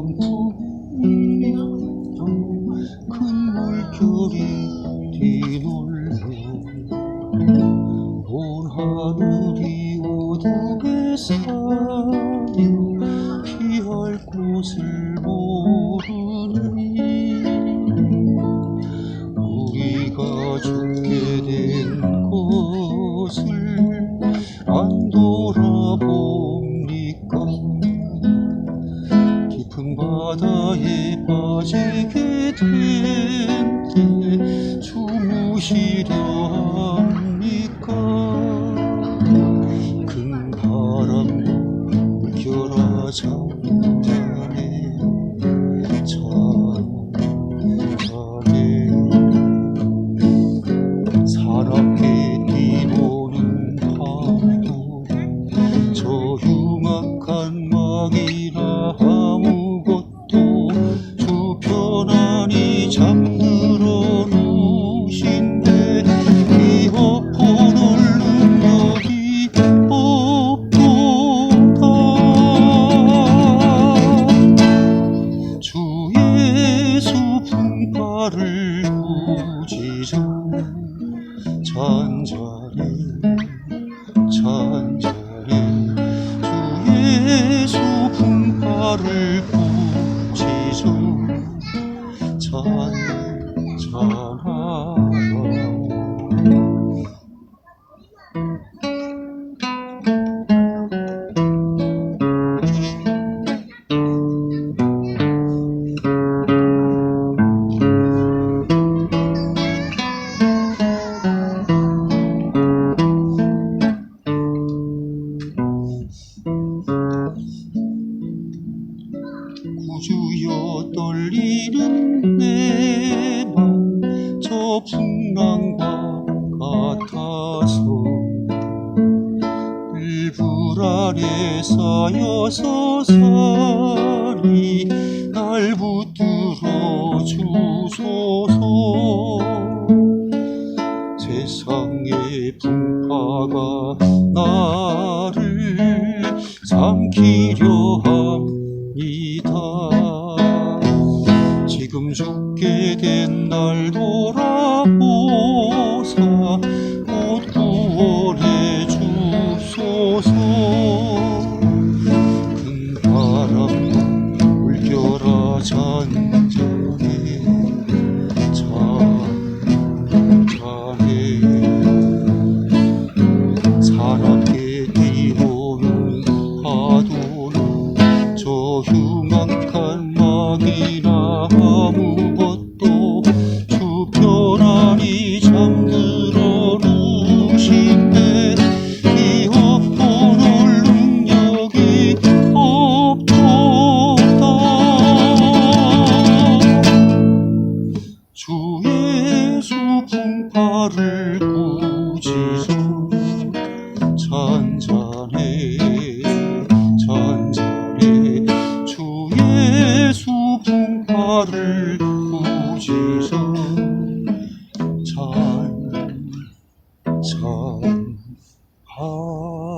넘어오는 큰 물줄이 뒤놀려 온 하늘이 오닥에 사며 피할 곳을 모 깊어질 그댄 주무시려 고난이 참 哦 풍랑과 같아서 불안에 쌓여서 살이 날 붙들어 주소서. 세상의 풍파가 나를 삼키려 함이 Oh. home.